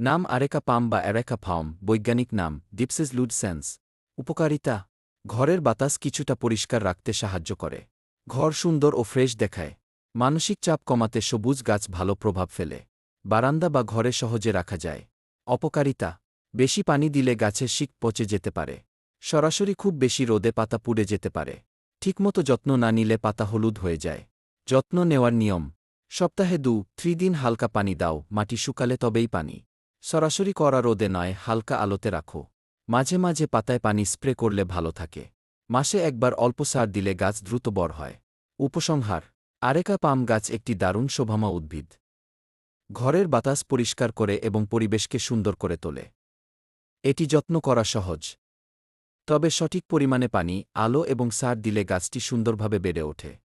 নাম আরেকা পাম বা অ্যারেকা ফাউম, বৈজ্ঞানিক নাম ডিপসিস লুডসেন্স। উপকারিতা, ঘরের বাতাস কিছুটা পরিষ্কার রাখতে সাহায্য করে। ঘর সুন্দর ও ফ্রেশ দেখায়। মানসিক চাপ কমাতে সবুজ গাছ ভালো প্রভাব ফেলে। বারান্দা বা ঘরে সহজে রাখা যায়। অপকারিতা, বেশি পানি দিলে গাছের শিক পচে যেতে পারে। সরাসরি খুব বেশি রোদে পাতা পুড়ে যেতে পারে। ঠিকমতো যত্ন না নিলে পাতা হলুদ হয়ে যায়। যত্ন নেওয়ার নিয়ম, সপ্তাহে দু থ্রি দিন হালকা পানি দাও, মাটি শুকালে তবেই পানি। সরাসরি করা রোদে নয়, হালকা আলোতে রাখো। মাঝে মাঝে পাতায় পানি স্প্রে করলে ভালো থাকে। মাসে একবার অল্প সার দিলে গাছ দ্রুত বড় হয়। উপসংহার, আরেকা পাম গাছ একটি দারুণ শোভামা উদ্ভিদ। ঘরের বাতাস পরিষ্কার করে এবং পরিবেশকে সুন্দর করে তোলে। এটি যত্ন করা সহজ। তবে সঠিক পরিমাণে পানি, আলো এবং সার দিলে গাছটি সুন্দরভাবে বেড়ে ওঠে।